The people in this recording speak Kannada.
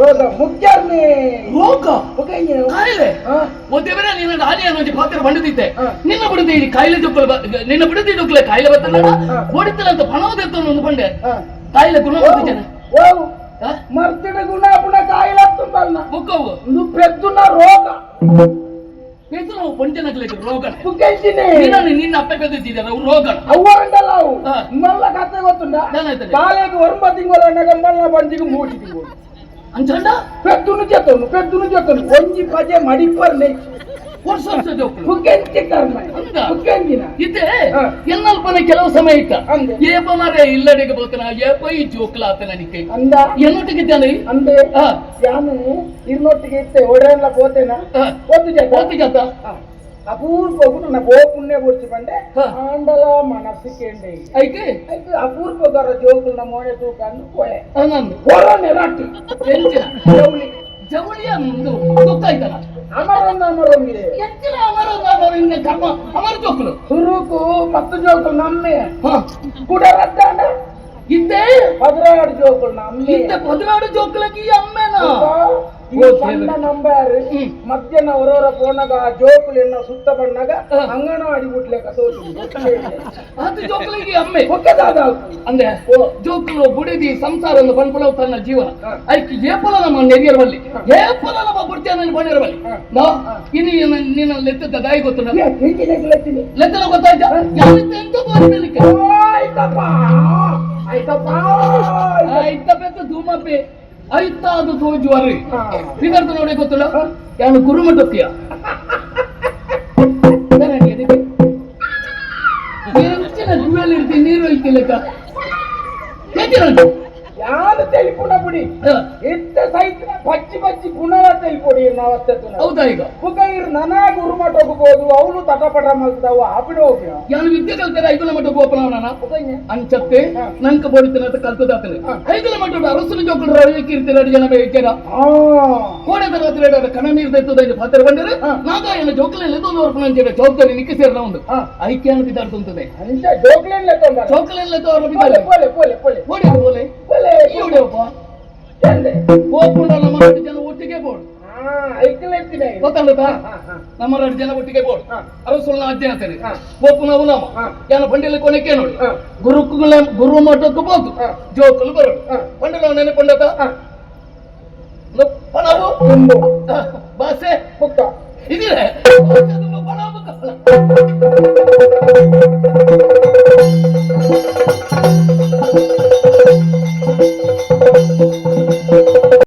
ರೋಗ ಮುಖ್ಯನೇ. ರೋಗ? ಕಾಯಿಲೆ? ಒಂದೇ ಬೇರೆ ನಿನ್ನ ನಾನೇ ಅನ್ನೋ ಪಾತ್ರ ಬಂಡುತ್ತಿದ್ದೆ ನಿನ್ನ ಬಿಡದೆ ಇಲ್ಲಿ ಕಾಯಿಲೆ ದುಕ್ಕಲು ನಿನ್ನ ಬಿಡದೆ ದುಕ್ಕಲೆ ಕಾಯಿಲೆ ಬರ್ತಲ್ಲ ಹೊಡಿತಲ್ಲ ಅಂತ ಪಣವದೆತ್ತು ಅಂದ್ಕೊಂಡೆ ಕಾಯಿಲೆ ಗುಣ ಹೋಗ್ತಿದ್ದೇನೆ ಮರ್ತಿಡ ಗುಣ ಗುಣ ಕಾಯಿಲೆ ತುಂಬಲ್ಲ ಮುಖವು. ಇದು ಪೆದ್ದುನ ರೋಗ. ಪೆದ್ದು ನಾವು ಪಂಚನಕ್ಲೆ ರೋಗ ನೀನು ನಿನ್ನ ಅಪ್ಪ ಪೆದ್ದಿದ್ದೀರ ರೋಗ ಅವ್ವರಂಡಲ್ಲ ಅವು ಮಲ್ಲ ಕತ್ತೆ ಗೊತ್ತುಂಡ ಬಾಲೆಗೆ ಒರಂಬ ತಿಂಗಳ ಮಲ್ಲ ಬಂದಿಗೆ ಮೂಡಿ ತಿಂಗಳು. మూసి దింగోలు ಅಂಚಂಡ పెద్దును చెత్తను పెద్దును చెత్తను ಒಂಜಿ ಪಜೆ ಮಡಿಪರ್ನೆ ವರ್ಷ ವರ್ಷ ಜೋಕ್ಕಳು ಮುಖ್ಯಂತಿ ಕರ್ಮ ಹೌದಾ? ಮುಖ್ಯಂತಿನ ಇತ್ತೆ ಹ. ಎನ್ನಲ್ಪನ ಕೆಲವು ಸಮಯ ಇತ್ತ ಅಂದೆ. ಏಪ ಮರೆ ಇಲ್ಲಡಿಗೆ ಬೋತನ ಏಪ ಈ ಜೋಕ್ಲ ಆತನ ನಿಕ್ಕೆ ಅಂದ ಎನ್ನೊಟ್ಟಿಗಿದ್ದಾನೆ ಅಂದೆ ಹ ಯಾನು ಇರ್ನೊಟ್ಟಿಗೆ ಇತ್ತೆ ಒಡೆಯಲ್ಲ పోతేనా ಹ పోతు చేత ಓದಿ ಜಾತ అపూర్వకు నా గోపుణ్య గురించి పంటే ఆ. ఆండల మనస్సుకేండి ಐಕೆ అయితే అపూర్వ గార జోకులు నా మోనే తూకాన్ని పోయే ನಂದು పొరని రట్టి ಎಂಚಿನ జౌలి ಜವಳಿಯ ಒಂದು ದುಃಖ ಆಯ್ತಲ್ಲ అమరన్న అమరంగి ಎಂಚಿನ ಅಮರ ಅಮರ ಇನ್ನ ಕರ್ಮ ಅಮರ ಜೋಕ್ಲು సురుకు మత్తు జోకులు నమ్మి ಹ కూడా రద్దాండ ಇದ್ದೆ పదిరాడు జోకులు నమ్మి ಇದ್ದ ಪದಿನಾಡು ಜೋಕ್ಲಕ್ಕೆ ಈ ಅಮ್ಮೆನ ಸಣ್ಣ ನಂಬರ್ ಮಧ್ಯಾಹ್ನ ಅವರವರ ಪೋನಾಗ ಆ ಜೋಕುಲಿನ ಸುತ್ತ ಬಣ್ಣಾಗ ಅಂಗನವಾಡಿ ಬಿಟ್ಲೆಕ ಅದು ಜೋಕುಲಿಗೆ ಅಮ್ಮೆ. ಅಂದ್ರೆ ಜೋಕುಲು ಬುಡಿದಿ ಸಂಸಾರವನ್ನು ಬಂಡ್ಕೊಳ್ಳೋ ತನ್ನ ಜೀವನ. ಅದಕ್ಕೆ ಏಪಲ ನಮ್ಮ ನೆರಿಯರ್ವಲ್ಲಿ ಏಪಲ ನಮ್ಮ ಬುಡ್ತಿಯ ನನ್ನ ಬಂಡಿರಬಲ್ಲಿ ನೋ ಇನ್ನು ನಿನ್ನ ಲೆತ್ತದ ದಾಯಿ ಗೊತ್ತು ಲೆತ್ತದ ಗೊತ್ತಾಯ್ತಾ? ಎಂತ ಬೋರ್ಡಲಿಕ್ಕೆ ಆಯ್ತಪ್ಪ. ಆಯ್ತಪ್ಪ. ಆಯ್ತಪ್ಪ ಧೂಮಪ್ಪೆ. ಆಯ್ತ ಅದು ತೋಜುವರಿ. ವಿದರ್ಥ ನೋಡಿ ಗೊತ್ತಿಲ್ಲ. ಯಾನು ಎಂಚಿನ ದುವೆಲ್ ಇರ್ತೀನಿ ನೀರು ಐತಿಲ್ಲಕ್ಕ ಎಂಚಿನ యాద తెలిపునప్పుడు ఇంత ಪಚ್ಚಿ ಪಚ್ಚಿ ಗುಣಲ ತೆಲಿ తెలిపొడి అవస్థతున్నా ಹೌದಾ ಈಗ? ಗುರು ಇರು ನನಾ ಗುರುಮಠ ಹೋಗಬಹುದು ಅವನು ತಟಪಟ ಮಾಡ್ತಾವ ಆಪಿಡ ಹೋಗ್ಯ. ಯಾನು ವಿದ್ಯೆ ಕಲ್ತಾರೆ ಐದುಲ ಮಟ್ಟ ಗೋಪಲ ನಾನು? ಅಂಚತ್ತೆ ನಂಕ ಬೋಡಿತನ ಅಂತ ಕಲ್ತದಾತನೆ ಐದುಲ ಮಟ್ಟ ಅರಸನ ಜೋಕುಲು ರವಿಯಕ್ಕೆ ಇರ್ತೀರ ಎರಡು ಜನ ಬೇಕಾರ? ಕೋಡೆ ತರಗತಿ ಎರಡು ಕಣ ನೀರು ತೆತ್ತದ ಇದು ಪಾತ್ರ ಬಂದರೆ ನಾಗಾಯನ ಜೋಕಲಲ್ಲಿ ಎದ್ದೊಂದು ವರ್ಪಣ ಅಂಚೆ ಜವಾಬ್ದಾರಿ ನಿಕ್ಕೆ ಸೇರಿದ ಉಂಟು ಐಕ್ಯಾನ ಬಿದ್ದಾಡ್ತುಂತದೆ ಜೋಕಲಲ್ಲಿ ಜೋಕಲಲ್ಲಿ ತೋರ ಬಿದ್ದಾಳೆ ಪೋಲೆ ಪೋಲೆ ಪೋಲೆ ಪೋಲೆ. ಈವಡೆಯಪ್ಪ ಎಂದೆ ಹೋಗ್ಕೊಂಡು ನಮ್ಮ ಜನ ಒಟ್ಟಿಗೆ ಬೋರ್ಡ್ ಗೊತ್ತಾಗುತ್ತಾ ನಮ್ಮ ಎರಡು ಜನ ಒಟ್ಟಿಗೆ ಬೋರ್ಡ್. ಅರಸುಲ್ನ ಅಜ್ಜೆ ಅಂತಾನೆ. ಒಪ್ಪುನ ಉಲಾಮ. ಯಾನ ಬಂಡೆಲ್ಲ ಕೊನೆಕ್ಕೆ ನೋಡಿ ಹಾ. ಗುರುಕುಗಳ ಗುರು ಮಠಕ್ಕೆ ಬೋದು. ಜೋಕಲು ಬರೋದು ಹಾ. ಬಂಡಲ ನೆನೆಕೊಂಡತ ಹಾ ಪಣವು ಬಾಸೆ ಬುಕ್ಕ ಇದಿದೆ ಪಣವು